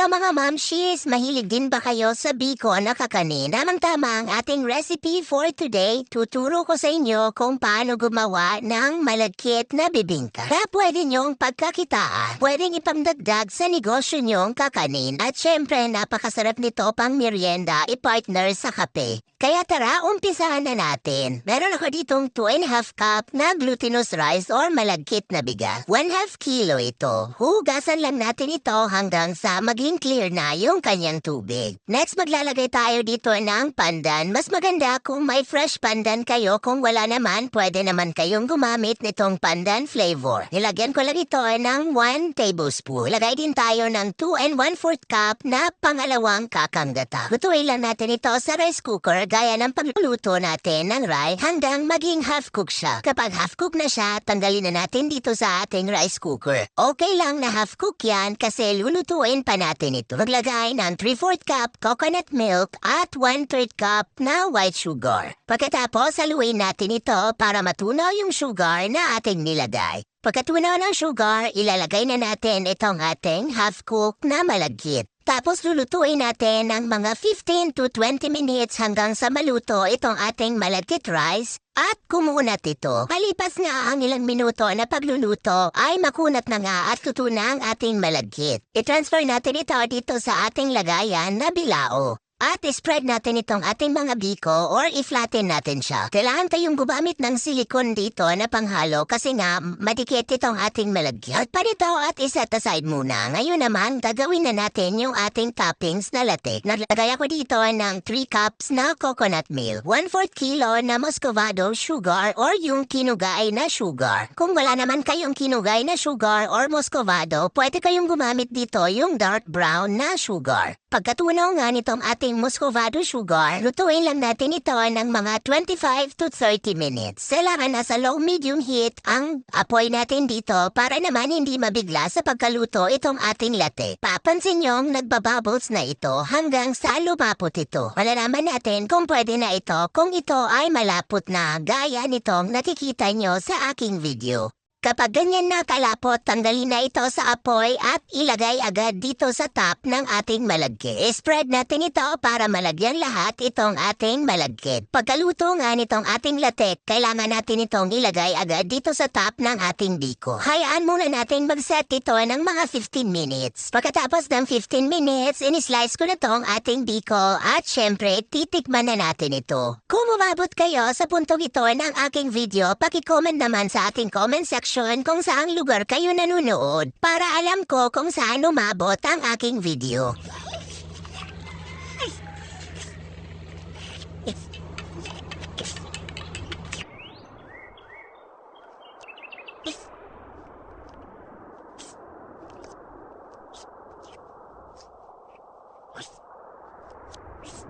Hello mga mamshis! Mahilig din ba kayo sa biko na kakanin? Tamang-tama ang ating recipe for today. Tuturo ko sa inyo kung paano gumawa ng malagkit na bibingka. Na pwede nyong pagkakitaan. Pwedeng ipamdagdag sa negosyo nyong kakanin. At syempre, napakasarap nito pang merienda i-partner sa kape. Kaya tara, umpisahan na natin. Meron ako ditong 2 and half cup na glutinous rice or malagkit na bigas. 1 half kilo ito. Hugasan lang natin ito hanggang sa maging clear na yung kanyang tubig. Next, maglalagay tayo dito ng pandan. Mas maganda kung may fresh pandan kayo. Kung wala naman, pwede naman kayong gumamit nitong pandan flavor. Nilagyan ko lang ito ng 1 tablespoon. Lagay din tayo ng 2 and 1 4 cup na pangalawang kakanggata. Lutuin lang natin ito sa rice cooker gaya ng pagluluto natin ng rice hanggang maging half cook siya. Kapag half cook na siya, tanggalin na natin dito sa ating rice cooker. Okay lang na half cook yan kasi lulutuin pa natin ito. Maglagay ng 3-4 cup coconut milk at 1-3 cup na white sugar. Pagkatapos, haluin natin ito para matunaw yung sugar na ating nilagay. Pagkatunaw ng sugar, ilalagay na natin itong ating half-cooked na malagkit. Tapos lulutuin natin ng mga 15 to 20 minutes hanggang sa maluto itong ating malagkit rice at kumunat ito. Malipas nga ang ilang minuto na pagluluto ay makunat na nga at luto na ang ating malagkit. I-transfer natin ito dito sa ating lagayan na bilao. At spread natin itong ating mga biko or i-flatten natin siya. Kailangan tayong gumamit ng silikon dito na panghalo kasi nga madikit itong ating malagyan. Pa nito at iset aside muna. Ngayon naman, gagawin na natin yung ating toppings na latik. Naglagay ako dito ng 3 cups na coconut milk, 1/4 kilo na muscovado sugar or yung kinugay na sugar. Kung wala naman kayong kinugay na sugar or muscovado, pwede kayong gumamit dito yung dark brown na sugar. Pagkatunaw nga nitong ating muscovado sugar, lutuin lang natin ito ng mga 25 to 30 minutes. Kailangan nasa low-medium heat ang apoy natin dito para naman hindi mabigla sa pagkaluto itong ating latte. Papansin niyong nagbabubbles na ito hanggang sa lumapot ito. Malalaman natin kung pwede na ito kung ito ay malapot na gaya nitong nakikita nyo sa aking video. Kapag ganyan na kalapot, tanggalin na ito sa apoy at ilagay agad dito sa top ng ating malagkit. Spread natin ito para malagyan lahat itong ating malagkit. Pagkaluto nga nitong ating latek, kailangan natin itong ilagay agad dito sa top ng ating biko. Hayaan muna natin mag-set ito ng mga 15 minutes. Pagkatapos ng 15 minutes, inislice ko na tong ating biko at syempre, titikman na natin ito. Kung umabot kayo sa puntong ito ng aking video, pakicomment naman sa ating comment section section kung saang lugar kayo nanonood para alam ko kung saan umabot ang aking video. Peace.